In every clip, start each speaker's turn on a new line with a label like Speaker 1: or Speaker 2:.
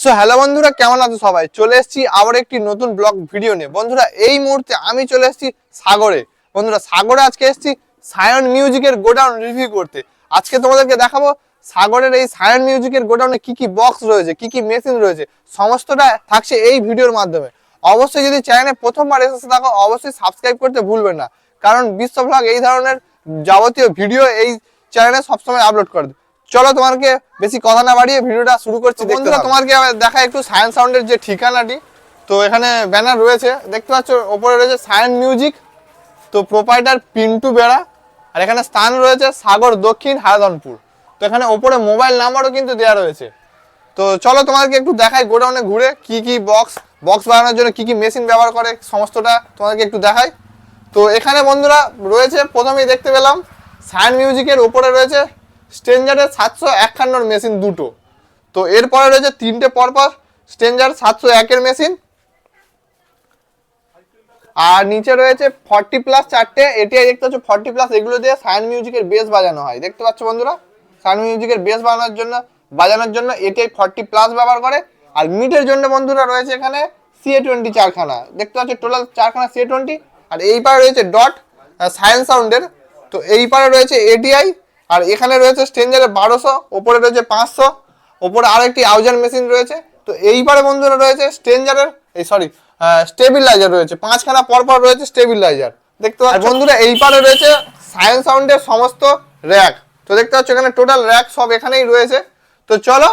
Speaker 1: So hello বন্ধুরা, কেমন আছো সবাই? চলে এসেছি আবার একটি নতুন ব্লগ ভিডিও নিয়ে। বন্ধুরা, এই মুহূর্তে আমি চলে এসেছি সাগরে। বন্ধুরা, সাগরে আজকে এসেছি সায়ন মিউজিকের গোডাউন রিভিউ করতে। আজকে তোমাদেরকে দেখাবো সাগরের এই সায়ন মিউজিকের গোডাউনে কি কি বক্স রয়েছে, কি কি মেশিন রয়েছে, সমস্তটা থাকছে এই ভিডিওর মাধ্যমে। অবশ্যই যদি চ্যানেলে প্রথমবার এসেছে থাকো, অবশ্যই সাবস্ক্রাইব করতে ভুলবেন না। কারণ বিশ্ব ব্লগ এই ধরনের যাবতীয় ভিডিও এই চ্যানেলে সবসময় আপলোড করে। চলো তোমাকে বেশি কথা না বাড়িয়ে ভিডিওটা শুরু করছি বন্ধুরা তোমাকে দেখা একটু সায়েন্স সাউন্ডের যে ঠিকানাটি তো এখানে ব্যানার রয়েছে দেখতে পাচ্ছ ওপরে রয়েছে সায়েন্স মিউজিক তো প্রোপাইটার পিন্টু বেড়া আর এখানে স্থান রয়েছে সাগর দক্ষিণ হারাধনপুর। তো এখানে ওপরে মোবাইল নাম্বারও কিন্তু দেওয়া রয়েছে। তো চলো তোমাদেরকে একটু দেখাই গোডাউনে ঘুরে কি কি বক্স বক্স বানানোর জন্য কি কি মেশিন ব্যবহার করে সমস্তটা তোমাদেরকে একটু দেখাই। তো এখানে বন্ধুরা রয়েছে প্রথমেই দেখতে পেলাম সায়ন মিউজিকের ওপরে রয়েছে স্ট্রেঞ্জারের সাতশো একান্নর মেশিন দুটো। তো এরপরে রয়েছে তিনটে পরপর স্ট্রেঞ্জার সাতশো একের মেশিন। আর নিচে রয়েছে ফর্টি প্লাস চারটে এটিআই দেখতে পাচ্ছ, ফর্টি প্লাস, এগুলো দিয়ে সায়ন মিউজিকের বেস বাজানো হয়। দেখতে পাচ্ছ বন্ধুরা? সায়ন মিউজিকের বেস বাজানোর জন্য বাজানোর জন্য এটিআই ফর্টি প্লাস ব্যবহার করে। আর মিটের জন্য বন্ধুরা রয়েছে এখানে সিএ টোয়েন্টি চারখানা। দেখতে পাচ্ছ, টোটাল চারখানা সিএ টোয়েন্টি। আর এই পারে রয়েছে ডট সায়েন্স সাউন্ডের। তো এই পারে রয়েছে এটিআই আর এখানে রয়েছে স্ট্রেঞ্জারের বারোশো, ওপরে রয়েছে পাঁচশো, ওপরে আরেকটি আউজার মেশিন রয়েছে। তো এই পারে বন্ধুরা রয়েছে স্ট্রেঞ্জারের, এই সরি স্টেবিলাইজার রয়েছে। পাঁচখানা পর পর রয়েছে স্টেবিলাইজার দেখতে পাচ্ছ? বন্ধুরা এই পারে রয়েছে সায়েন্স সাউন্ডের সমস্ত র্যাক তো দেখতে পাচ্ছ এখানে টোটাল র্যাক সব এখানেই রয়েছে। তো চলো,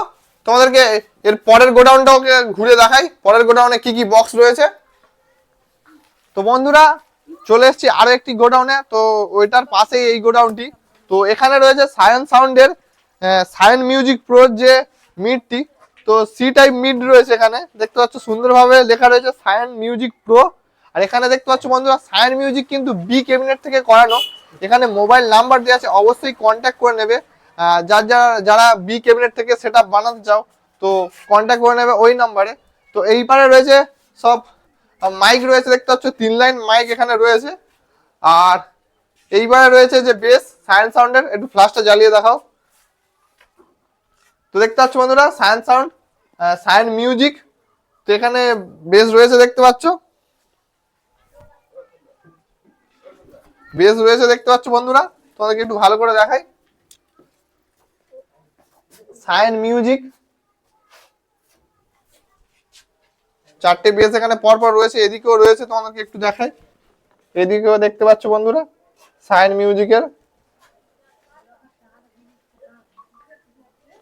Speaker 1: তোমাদেরকে এর পরের গোডাউনটাও ঘুরে দেখাই। পরের গোডাউনে কি কি বক্স রয়েছে? তো বন্ধুরা, চলে এসছি আরও একটি গোডাউনে। তো ওইটার পাশেই এই গোডাউনটি। তো এখানে রয়েছে সায়ন সাউন্ডের সায়ন মিউজিক প্রোর যে মিডটি তো সি টাইপ মিড রয়েছে এখানে। দেখতে পাচ্ছ সুন্দরভাবে লেখা রয়েছে সায়ন মিউজিক প্রো আর এখানে দেখতে পাচ্ছ বন্ধুরা সায়ন মিউজিক কিন্তু বি ক্যাবিনেট থেকে করানো। এখানে মোবাইল নাম্বার দেওয়া আছে, অবশ্যই কন্ট্যাক্ট করে নেবে। যার যারা যারা বি ক্যাবিনেট থেকে সেটা বানাতে চাও, তো কন্ট্যাক্ট করে নেবে ওই নাম্বারে তো এই পারে রয়েছে সব মাইক রয়েছে, দেখতে পাচ্ছ তিন লাইন মাইক এখানে রয়েছে। আর এইবারে রয়েছে যে বেস সায়েন্স সাউন্ডের, একটু ফ্লাশটা জ্বালিয়ে দেখাও। তো দেখতে পাচ্ছ বন্ধুরা, সায়েন্স সাউন্ড সায়েন্স মিউজিক। তো এখানে বেস রয়েছে, দেখতে পাচ্ছ? বেস রয়েছে, দেখতে পাচ্ছ বন্ধুরা? তোমাদেরকে একটু ভালো করে দেখাই। Science music. চারটে বেস এখানে পরপর রয়েছে, এদিকেও রয়েছে, তোমাদেরকে একটু দেখাই। এদিকেও দেখতে পাচ্ছ বন্ধুরা? সাইন মিউজিকের।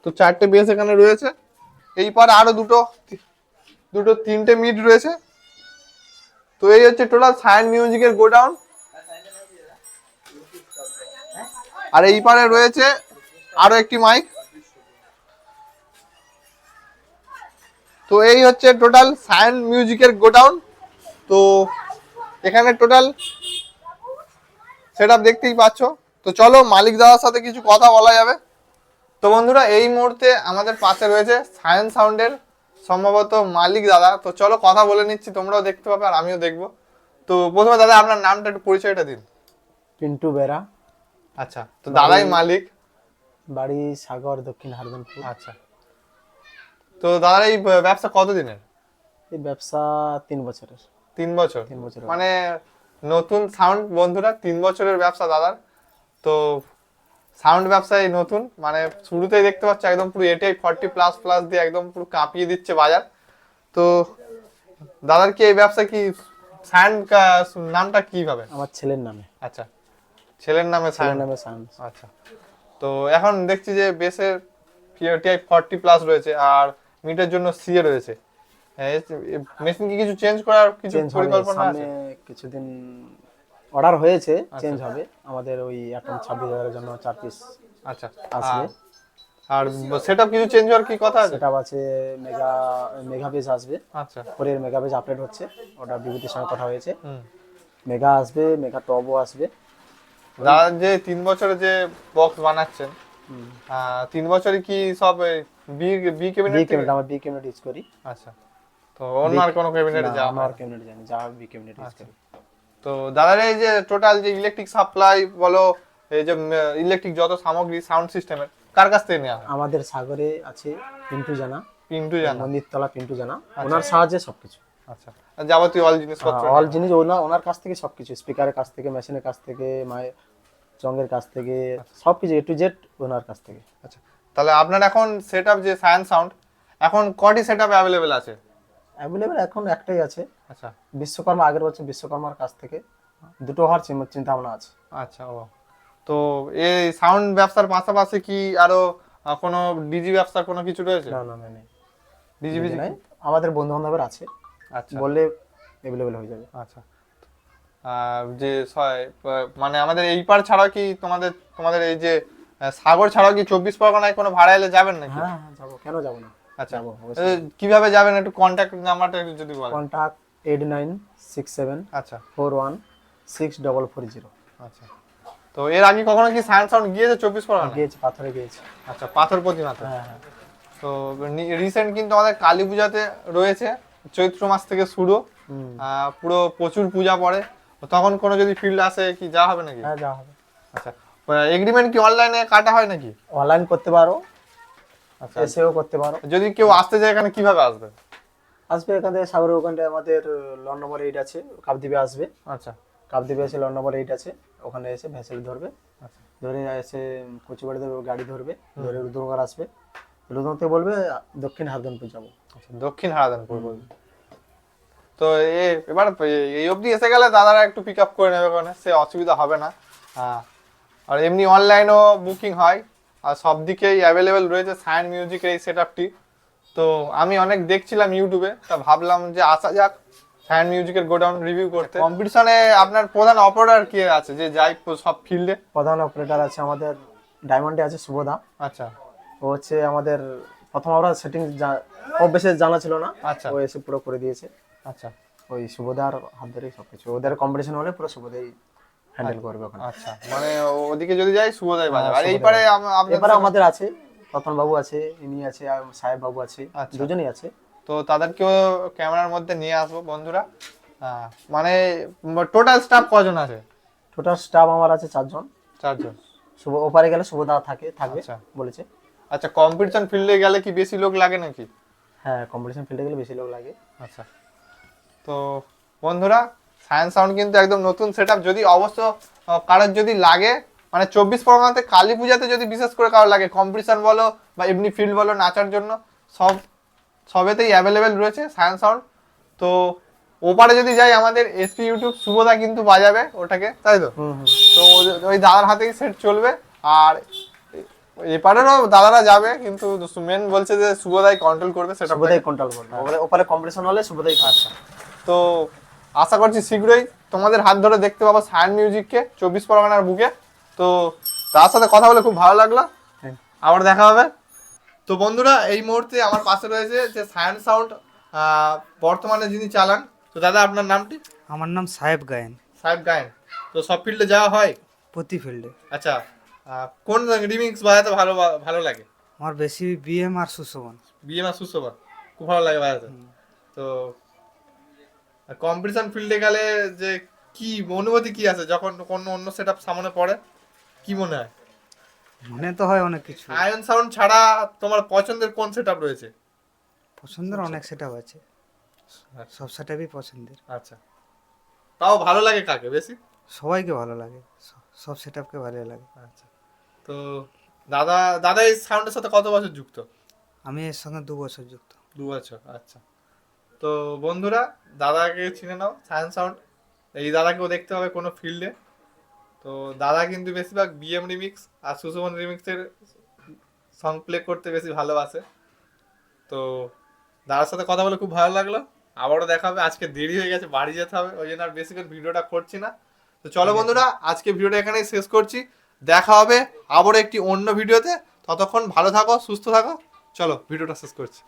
Speaker 1: তো চারটে বেস এখানে রয়েছে। এই পারে আরও দুটো দুটো তিনটে মিড রয়েছে। তো এই হচ্ছে টোটাল সাইন মিউজিকের গোডাউন। আর এই পারে রয়েছে আরও একটি মাইক। তো এই হচ্ছে টোটাল সায়ন মিউজিকের গোডাউন। তো এখানে টোটাল সেট দেখতেই পাচ্ছ। তো চলো মালিক দাদার সাথে কিছু কথা বলা যাবে। তো বন্ধুরা এই মুহূর্তে আমাদের পাশে রয়েছে সায়েন্স সাউন্ডের সম্ভবত মালিক দাদা। তো চলো কথা বলে নিচ্ছি তোমরাও দেখতে পাবে আর আমিও দেখব। তো প্রথমে দাদা আপনার নামটা একটু পরিচয়টা দিন।
Speaker 2: পিন্টু বেরা।
Speaker 1: আচ্ছা তো দাদাই মালিক।
Speaker 2: বাড়ি সাগর দক্ষিণ হারদনপুর।
Speaker 1: আচ্ছা। তো দাদার এই ব্যবসা কতদিনের?
Speaker 2: এই ব্যবসা তিন বছরের।
Speaker 1: তিন বছর।
Speaker 2: তিন বছর
Speaker 1: মানে নতুন সাউন্ড বন্ধুরা তিন বছরের ব্যবসা দাদার। তো সাউন্ড ব্যবসায় নতুন মানে শুরুতেই দেখতে পাচ্ছ একদম পুরো এটাই ফর্টি প্লাস প্লাস দিয়ে একদম পুরো কাঁপিয়ে দিচ্ছে বাজার। তো দাদার কি এই ব্যবসা কি সাউন্ড নামটা কি পাবে
Speaker 2: আমার ছেলের নামে।
Speaker 1: আচ্ছা ছেলের নামে
Speaker 2: ছেলের
Speaker 1: সাউন্ড
Speaker 2: নামে সাউন্ড
Speaker 1: আচ্ছা তো এখন দেখছি যে বেসের টিআই ফর্টি প্লাস রয়েছে আর মিটের জন্য সিএ রয়েছে। মেশিন কি কিছু চেঞ্জ করার কিছু পরিকল্পনা আছে?
Speaker 2: কিছুদিন অর্ডার হয়েছে চেঞ্জ হবে। আমাদের ওই এখন ছাব্বিশ হাজারের জন্য চার পিস
Speaker 1: আচ্ছা।
Speaker 2: আসবে।
Speaker 1: আর- সেটআপ কিছু চেঞ্জ হওয়ার কি কথা আছে?
Speaker 2: সেটা আছে মেগা মেগাপেজ আসবে।
Speaker 1: আচ্ছা।
Speaker 2: পরের মেগাপেজ আপডেট হচ্ছে ওটা বিভূতির সঙ্গে কথা হয়েছে। মেগা আসবে মেগা টপও আসবে।
Speaker 1: দাদা যে তিন বছরে যে বক্স বানাচ্ছেন তিন বছরে কি সব B B
Speaker 2: B
Speaker 1: cabinet
Speaker 2: cabinet আমরা বি ক্যাবিনেট ইউজ করি।
Speaker 1: আচ্ছা। তো অন্য আর কোনো ক্যাবিনেটে যাওয়া
Speaker 2: আমার
Speaker 1: হয়
Speaker 2: ক্যাবিনেট জানি যা বি ক্যাবিনেট ইউজ করি।
Speaker 1: তো দাদার এই যে টোটাল যে ইলেকট্রিক সাপ্লাই বলো এই যে ইলেকট্রিক যত সামগ্রী সাউন্ড সিস্টেমের কার কাছ থেকে নেওয়া হয়?
Speaker 2: আমাদের সাগরে আছে পিন্টু জানা
Speaker 1: পিন্টু জানা।
Speaker 2: মন্দিরতলা পিন্টু জানা। ওনার সাহায্যে সবকিছু।
Speaker 1: আচ্ছা। যাবতীয় অল জিনিসপত্র
Speaker 2: অল জিনিস ওনার ওনার কাছ থেকে সবকিছু স্পিকারের কাছ থেকে মেশিনের কাছ থেকে মায়ের চঙ্গের কাছ থেকে সবকিছু এ টু জেড ওনার কাছ থেকে।
Speaker 1: আচ্ছা। তাহলে আপনার এখন সেট আপ যে সায়েন্স সাউন্ড এখন কটি সেট আপ অ্যাভেলেবেল আছে?
Speaker 2: অ্যাভেলেবেল এখন একটাই আছে।
Speaker 1: আচ্ছা।
Speaker 2: বিশ্বকর্মা আগের বছর বিশ্বকর্মার কাছ থেকে দুটো হওয়ার চিন- চিন্তা ভাবনা আছে।
Speaker 1: আচ্ছা ও। তো এই সাউন্ড ব্যবসার পাশাপাশি কি আরও কোনো ডিজি ব্যবসার কোনো কিছু রয়েছে?
Speaker 2: না না নেই।
Speaker 1: ডিজি
Speaker 2: কিছু নাই। আমাদের বন্ধু বান্ধবের আছে।
Speaker 1: আচ্ছা।
Speaker 2: বললে অ্যাভেলেবেল হয়ে যাবে।
Speaker 1: আচ্ছা। যে ছয়- মানে আমাদের এই পার ছাড়াও কি তোমাদের তোমাদের এই যে সাগর ছাড়াও কি চব্বিশ পরগনায় কোনো ভাড়া এলে যাবেন নাকি?
Speaker 2: হ্যাঁ হ্যাঁ যাব। কেন যাব না?
Speaker 1: আচ্ছা কীভাবে যাবেন একটু কন্ট্যাক্ট নাম্বারটা একটু যদি বলেন।
Speaker 2: Contact eight nine six seven
Speaker 1: আচ্ছা।
Speaker 2: Four one six double four zero
Speaker 1: আচ্ছা। তো এর আগে কখনো কি সায়েন্স সাউন্ড গিয়েছে? চব্বিশ পরগনা?
Speaker 2: গিয়েছি পাথরে গিয়েছি।
Speaker 1: আচ্ছা পাথর প্রতিমাতে?
Speaker 2: হ্যাঁ হ্যাঁ।
Speaker 1: তো রিসেন্ট কিন্তু আমাদের কালী পূজাতে রয়েছে চৈত্র মাস থেকে শুরু পুরো প্রচুর পূজা পড়ে। তো তখন কোনো যদি ফিল্ড আসে কি যা হবে নাকি?
Speaker 2: হ্যাঁ যাওয়া হবে।
Speaker 1: আচ্ছা এগ্রিমেন্ট কি অনলাইনে কাটা হয় নাকি?
Speaker 2: অনলাইন করতে পারো এসেও করতে পারো।
Speaker 1: যদি কেউ আসতে চায় এখানে কীভাবে আসবে?
Speaker 2: আসবে এখান থেকে সাগরের ওখানটায় আমাদের লন নম্বর এইট আছে কাপদ্বীপে আসবে।
Speaker 1: আচ্ছা।
Speaker 2: কাপদ্বীপে এসে লন নম্বর এইট আছে ওখানে এসে ভেসেল ধরবে।
Speaker 1: আচ্ছা।
Speaker 2: ধরে এসে কচুবাড়ি ধরবে গাড়ি ধরবে ধরে রুদ্রনগর আসবে। রুদ্রনগর থেকে বলবে দক্ষিণ হারদনপুর যাব।
Speaker 1: আচ্ছা দক্ষিণ হারাদানপুর বলবে। তো এ- এবার এই অবধি এসে গেলে দাদারা একটু পিক আপ করে নেবে ওখানে সে অসুবিধা হবে না। হ্যাঁ আর এমনি অনলাইনও বুকিং হয়। আর সব দিকেই অ্যাভেলেবেল রয়েছে সায়েন্স মিউজিকের এই সেট আপটি তো আমি অনেক দেখছিলাম ইউটিউবে তা ভাবলাম যে আসা যাক সায়েন্স মিউজিকের গোডাউন রিভিউ করতে। কম্পিটিশনে আপনার প্রধান অপারেটর কি আছে যে যাই সব ফিল্ডে
Speaker 2: প্রধান অপারেটর আছে আমাদের ডায়মন্ডে আছে শুভদা
Speaker 1: আচ্ছা।
Speaker 2: ও হচ্ছে আমাদের প্রথম আমরা সেটিং বেশি জানা ছিল না।
Speaker 1: আচ্ছা।
Speaker 2: ও এসে পুরো করে দিয়েছে।
Speaker 1: আচ্ছা।
Speaker 2: ওই শুভদার হাত ধরেই সবকিছু। ওদের কম্পিটিশন হলে পুরো শুভদাই হ্যান্ডেল করবে ওখানে।
Speaker 1: আচ্ছা মানে ওদিকে যদি যাই শুভদাই বাজার। আর এই পারে
Speaker 2: এবারে আমাদের আছে রতন বাবু আছে ইনি আছে আর সাহেব বাবু আছে
Speaker 1: আচ্ছা।
Speaker 2: দুজনেই আছে।
Speaker 1: তো তাদেরকেও ক্যামেরার মধ্যে নিয়ে আসব বন্ধুরা। মানে টোটাল স্টাফ কজন আছে?
Speaker 2: টোটাল স্টাফ আমার আছে চারজন।
Speaker 1: চারজন।
Speaker 2: শুভ ওপারে গেলে শুভদা থাকে থাকবে
Speaker 1: আচ্ছা।
Speaker 2: বলেছে।
Speaker 1: আচ্ছা কম্পিটিশন ফিল্ডে গেলে কি বেশি লোক লাগে নাকি?
Speaker 2: হ্যাঁ কম্পিটিশন ফিল্ডে গেলে বেশি লোক লাগে।
Speaker 1: আচ্ছা। তো বন্ধুরা সায়েন্স সাউন্ড কিন্তু একদম নতুন সেট যদি অবশ্য কারোর যদি লাগে মানে চব্বিশ পরগনাতে কালী পূজাতে যদি বিশেষ করে কারও লাগে কম্পিটিশন বলো বা এমনি ফিল্ড বলো নাচার জন্য সব সবেতেই অ্যাভেলেবেল রয়েছে সায়েন্স সাউন্ড তো ওপারে যদি যাই আমাদের এসপি ইউটিউব শুভদা কিন্তু বাজাবে ওটাকে তাই তো? তো ওই দাদার হাতেই সেট চলবে। আর এপারেরও দাদারা যাবে কিন্তু মেন বলছে যে শুভদাই কন্ট্রোল করবে সেটা
Speaker 2: শুভদাই কন্ট্রোল করবে। ওপারে কম্পিটিশন হলে শুভদাই
Speaker 1: আচ্ছা। তো আশা করছি শীঘ্রই তোমাদের হাত ধরে দেখতে পাবো সায়ন মিউজিককে চব্বিশ পরগনার বুকে। তো তার সাথে কথা বলে খুব ভালো লাগল। আবার দেখা হবে। তো বন্ধুরা এই মুহূর্তে আমার পাশে রয়েছে যে সায়ন সাউন্ড বর্তমানে যিনি চালান তো দাদা আপনার নামটি?
Speaker 3: আমার নাম সাহেব গায়েন।
Speaker 1: সাহেব গায়েন। তো সব ফিল্ডে যাওয়া হয়?
Speaker 3: প্রতি ফিল্ডে
Speaker 1: আচ্ছা কোন রিমিক্স বাজাতে ভালো ভালো লাগে?
Speaker 3: আমার বেশি বিএম আর সুশোভন।
Speaker 1: বিএম আর সুসোবা খুব ভালো লাগে বাজাতে। তো কম্পিটিশন ফিল্ডে গেলে যে কি অনুভূতি কি আছে? যখন কোনো অন্য সেট সামনে পড়ে কি মনে হয়?
Speaker 3: মনে তো হয় অনেক কিছু।
Speaker 1: আয়ন সাউন্ড ছাড়া তোমার পছন্দের কোন সেট রয়েছে?
Speaker 3: পছন্দের অনেক সেটআপ আছে। সব সেটআপই পছন্দের।
Speaker 1: আচ্ছা। তাও ভালো লাগে কাকে বেশি?
Speaker 3: সবাইকে ভালো লাগে। সব সেটআপকে ভালো লাগে।
Speaker 1: আচ্ছা। তো দাদা দাদা এই সাউন্ডের সাথে কত বছর যুক্ত?
Speaker 3: আমি এর সঙ্গে দু বছর যুক্ত।
Speaker 1: দু বছর আচ্ছা। তো বন্ধুরা দাদাকে চিনে নাও সায়েন্স সাউন্ড। এই দাদাকেও দেখতে হবে কোনো ফিল্ডে। তো দাদা কিন্তু বেশিরভাগ বিএম রিমিক্স আর সুশোভন রিমিক্সের সং প্লে করতে বেশি ভালোবাসে। তো দাদার সাথে কথা বলে খুব ভালো লাগল। আবারও দেখা হবে। আজকে দেরি হয়ে গেছে বাড়ি যেতে হবে। ওই জন্য আর বেশি করে ভিডিওটা করছি না। তো চলো বন্ধুরা আজকে ভিডিওটা এখানেই শেষ করছি। দেখা হবে আবারও একটি অন্য ভিডিওতে। ততক্ষণ ভালো থাকো সুস্থ থাকো। চলো ভিডিওটা শেষ করছি।